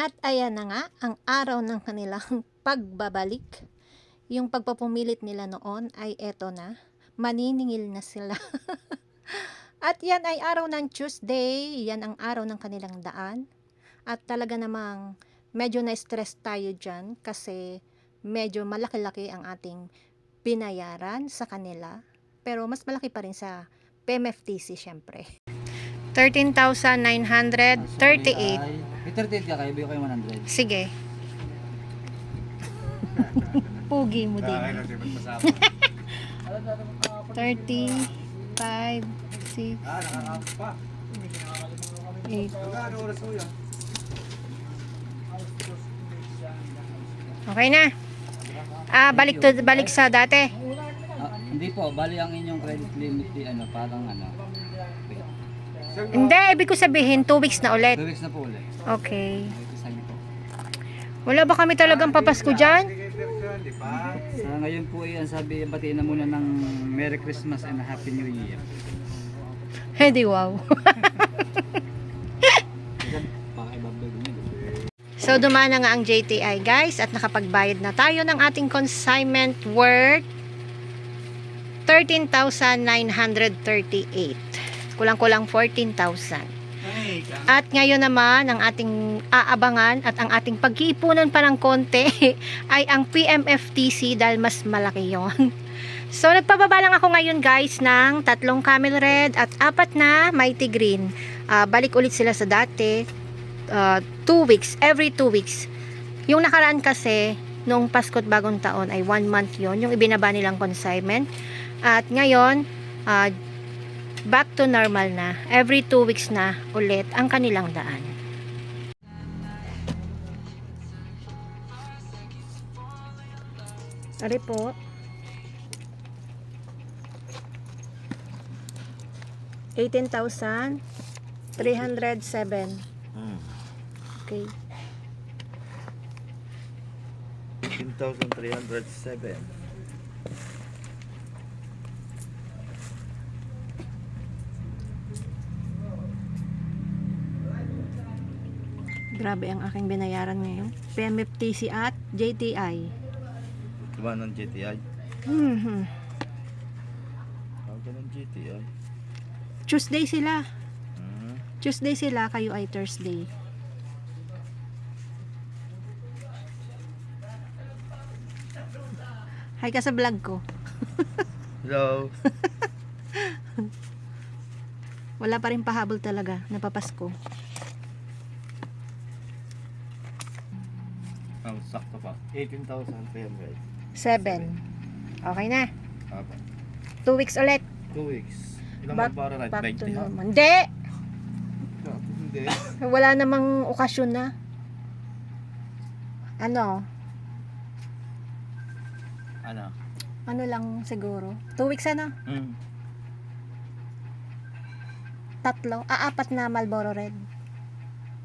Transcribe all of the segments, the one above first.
At ayan na nga, ang araw ng kanilang pagbabalik. Yung pagpapumilit nila noon ay eto na. Maniningil na sila. At yan ay araw ng Tuesday. Yan ang araw ng kanilang daan. At talaga namang medyo na-stress tayo dyan kasi medyo malaki-laki ang ating binayaran sa kanila. Pero mas malaki pa rin sa PMFTC syempre. 13,938. May 38 ka kayo, bigyan kayo 100. Sige. Pugi mo din. 30, 5, 6, Ah, nakakapos pa. 8. Ano oras mo yan? Okay na. Ah, balik to balik sa dati. Ah, hindi po, bali ang inyong credit limit di ano, parang ano. Wait. Hindi, ibig ko sabihin 2 weeks na ulit. 2 weeks na po ulit. Okay. Wala ba kami talagang papasko dyan? Sa ngayon po ay ang sabi, batiin na muna ng Merry Christmas and Happy New Year. Hindi, wow. Ibablog niyo. So, dumaan na nga ang JTI, guys, at nakapagbayad na tayo ng ating consignment worth 13,938. Kulang-kulang 14,000. At ngayon naman, ang ating aabangan at ang ating pag-iipunan pa ng konti ay ang PMFTC dahil mas malaki yon. So, nagpababa lang ako ngayon guys ng tatlong camel red at apat na mighty green. Ah, balik ulit sila sa dati. Uh, two weeks, every two weeks. Yung nakaraan kasi, nung Pasko't Bagong Taon ay one month yon yung ibinaba nilang consignment. At ngayon, ah, back to normal na. Every two weeks na ulit ang kanilang daan. Ari po. Eighteen thousand three hundred seven. Okay. 15,307. Grabe ang aking binayaran ngayon. PMFTC at JTI. Diba ng GTI? Mhm. Tawag ng GTI. Tuesday sila. Hmm. Tuesday sila, kayo ay Thursday. Hi ka sa vlog ko. Hello. Wala pa rin pahabol talaga. Napapasko. Sakto pa. 18,300. 7. Okay na. Apa. 2 weeks ulit. 2 weeks. Ilang Back, para ride? back to 20 ha? normal. Hindi! Hindi. Wala namang okasyon na. Ano? Ano? Ano lang siguro? 2 weeks ano? Hmm. Tatlo? Ah, apat na Marlboro Red.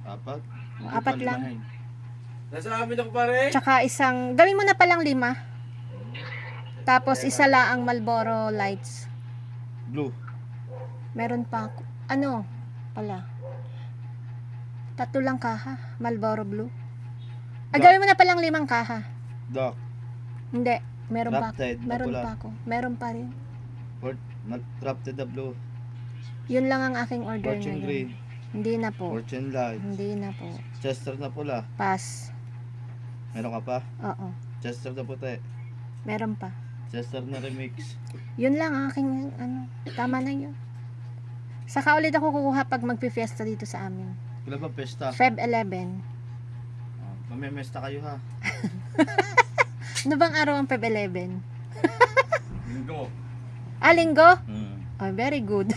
Apat? Apat lang. Nasa amin ako pare. Tsaka isang, gawin mo na palang lima. Tapos isa lang ang Marlboro Lights. Blue. Meron pa ako. Ano? Pala. Tatlo lang kaha. Marlboro Blue. Ah, gawin mo na palang limang kaha. Dark. Hindi. Meron pa ako. Drafted na Meron pa ako. Meron pa rin. Fort, Drafted na blue. Yun lang ang aking order Fortune ngayon. green. Hindi na po. Fortune light. Hindi na po. Chester na pula. Pass. Meron ka pa? Oo. Chester na puti. Meron pa. Chester na remix. Yun lang ang aking ano. Tama na yun. Saka ulit ako kukuha pag magpi-fiesta dito sa amin. Kailan ba pesta? Feb 11. Ah, mamemesta kayo ha. Ano bang araw ang Feb 11? Linggo. Ah, linggo? Hmm. Oh, very good.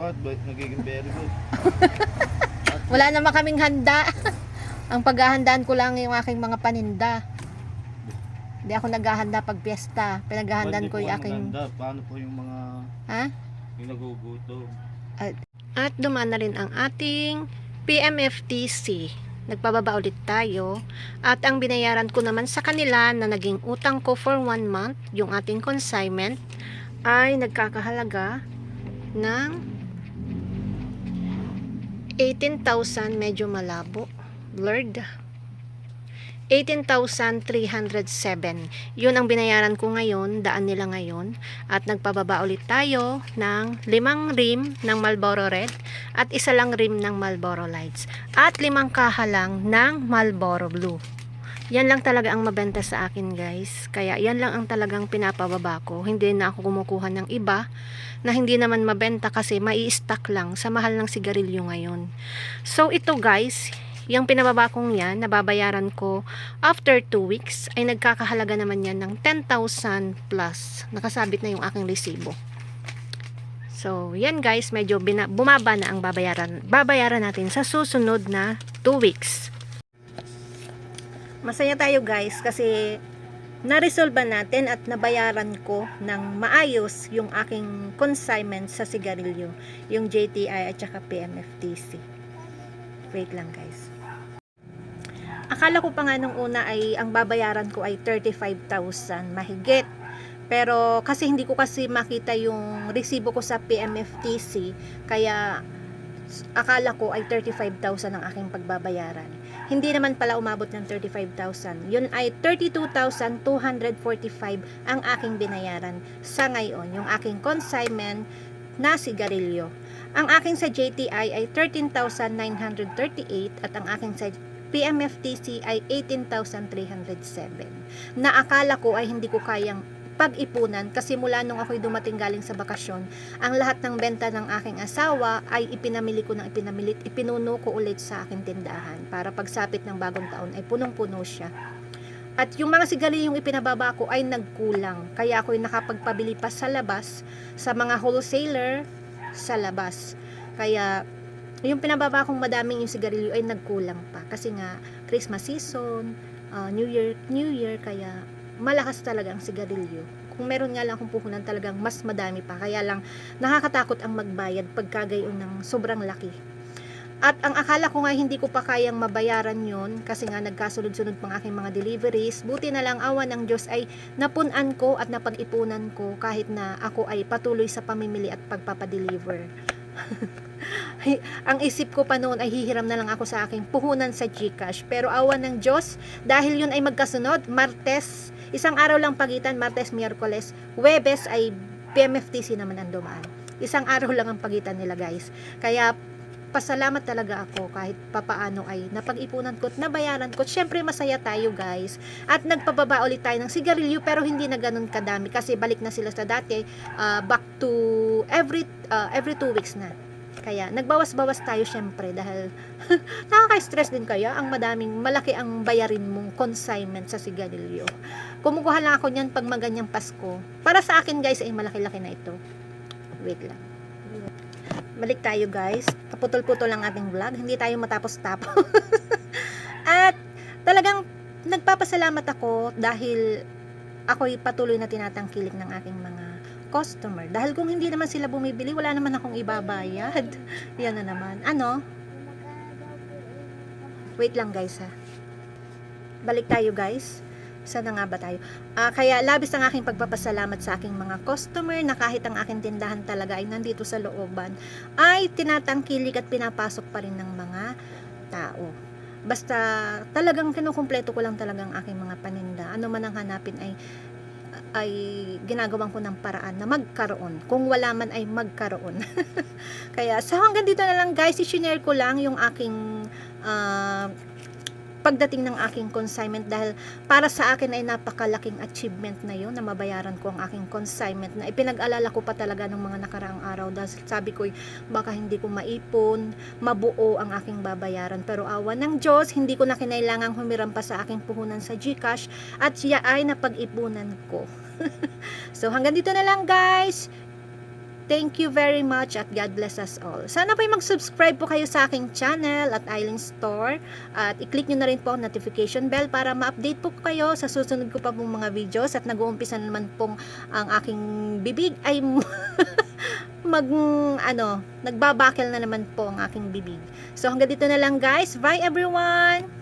Bakit ba nagiging very good? Wala naman kaming handa. ang paghahandaan ko lang yung aking mga paninda. Hindi ako naghahanda pag piyesta. Pinaghahandaan ko yung po aking... maganda? Paano po yung mga Ha? yung nagugutom? At dumaan na rin ang ating PMFTC. Nagpababa ulit tayo. At ang binayaran ko naman sa kanila na naging utang ko for one month, yung ating consignment, ay nagkakahalaga ng 18,000 medyo malabo. Blurred. 18,307. Yun ang binayaran ko ngayon, daan nila ngayon. At nagpababa ulit tayo ng limang rim ng Marlboro Red at isa lang rim ng Marlboro Lights. At limang kaha lang ng Marlboro Blue. Yan lang talaga ang mabenta sa akin guys. Kaya yan lang ang talagang pinapababa ko. Hindi na ako kumukuha ng iba na hindi naman mabenta kasi mai-stock lang sa mahal ng sigarilyo ngayon. So ito guys, yung pinababa kong yan, nababayaran ko after 2 weeks, ay nagkakahalaga naman yan ng 10,000 plus. Nakasabit na yung aking resibo. So, yan guys, medyo bina- bumaba na ang babayaran, babayaran natin sa susunod na 2 weeks. Masaya tayo guys kasi na-resolve natin at nabayaran ko ng maayos yung aking consignment sa sigarilyo, yung JTI at saka PMFTC. Wait lang guys. Akala ko pa nga nung una ay ang babayaran ko ay 35,000 mahigit. Pero kasi hindi ko kasi makita yung resibo ko sa PMFTC kaya akala ko ay 35,000 ang aking pagbabayaran. Hindi naman pala umabot ng 35,000. Yun ay 32,245 ang aking binayaran sa ngayon, yung aking consignment na sigarilyo. Ang aking sa JTI ay 13,938 at ang aking sa PMFTC ay 18,307 na akala ko ay hindi ko kayang pag-ipunan kasi mula nung ako'y dumating galing sa bakasyon, ang lahat ng benta ng aking asawa ay ipinamili ko ng ipinamilit, ipinuno ko ulit sa aking tindahan para pagsapit ng bagong taon ay punong-puno siya. At yung mga sigarilyong ipinababa ko ay nagkulang. Kaya ako'y nakapagpabili pa sa labas sa mga wholesaler sa labas. Kaya yung pinababa kong madaming yung sigarilyo ay nagkulang pa. Kasi nga Christmas season, uh, New Year, New Year kaya malakas talaga ang sigarilyo. Kung meron nga lang akong puhunan talagang mas madami pa. Kaya lang nakakatakot ang magbayad pagkagayon ng sobrang laki. At ang akala ko nga hindi ko pa kayang mabayaran yon kasi nga nagkasunod-sunod pang aking mga deliveries. Buti na lang awan ng Diyos ay napunan ko at napag-ipunan ko kahit na ako ay patuloy sa pamimili at pagpapadeliver. ang isip ko pa noon ay hihiram na lang ako sa aking puhunan sa Gcash. Pero awan ng Diyos, dahil yun ay magkasunod, Martes, isang araw lang pagitan, Martes, Miyerkules, Webes ay PMFTC naman ang dumaan. Isang araw lang ang pagitan nila guys. Kaya pasalamat talaga ako kahit papaano ay napag-ipunan ko at nabayaran ko. Siyempre masaya tayo guys. At nagpababa ulit tayo ng sigarilyo pero hindi na ganun kadami kasi balik na sila sa dati uh, back to every uh, every two weeks na. Kaya nagbawas-bawas tayo syempre dahil nakaka-stress din kaya ang madaming malaki ang bayarin mong consignment sa sigarilyo. Kumukuha lang ako niyan pag maganyang Pasko. Para sa akin guys ay malaki-laki na ito. Wait lang balik tayo guys. Kaputol-putol lang ating vlog. Hindi tayo matapos-tapos. At talagang nagpapasalamat ako dahil ako'y patuloy na tinatangkilik ng aking mga customer. Dahil kung hindi naman sila bumibili, wala naman akong ibabayad. Yan na naman. Ano? Wait lang guys ha. Balik tayo guys. Sana nga ba tayo? Ah, kaya labis ang aking pagpapasalamat sa aking mga customer na kahit ang aking tindahan talaga ay nandito sa looban ay tinatangkilik at pinapasok pa rin ng mga tao. Basta talagang kinukumpleto ko lang talagang aking mga paninda. Ano man ang hanapin ay ay ginagawan ko ng paraan na magkaroon. Kung wala man ay magkaroon. Kaya sa hanggang dito na lang guys, i-share ko lang yung aking ah, pagdating ng aking consignment dahil para sa akin ay napakalaking achievement na yun na mabayaran ko ang aking consignment na ipinag-alala ko pa talaga ng mga nakaraang araw dahil sabi ko baka hindi ko maipon, mabuo ang aking babayaran. Pero awa ng Diyos hindi ko na kinailangang humiram pa sa aking puhunan sa Gcash at siya ay napag-ipunan ko. So hanggang dito na lang guys Thank you very much at God bless us all. Sana po mag-subscribe po kayo sa aking channel at Island Store at i-click nyo na rin po ang notification bell para ma-update po kayo sa susunod ko pa pong mga videos at nag-uumpisa naman pong ang aking bibig ay mag ano, nagbabakil na naman po ang aking bibig. So hanggang dito na lang guys. Bye everyone!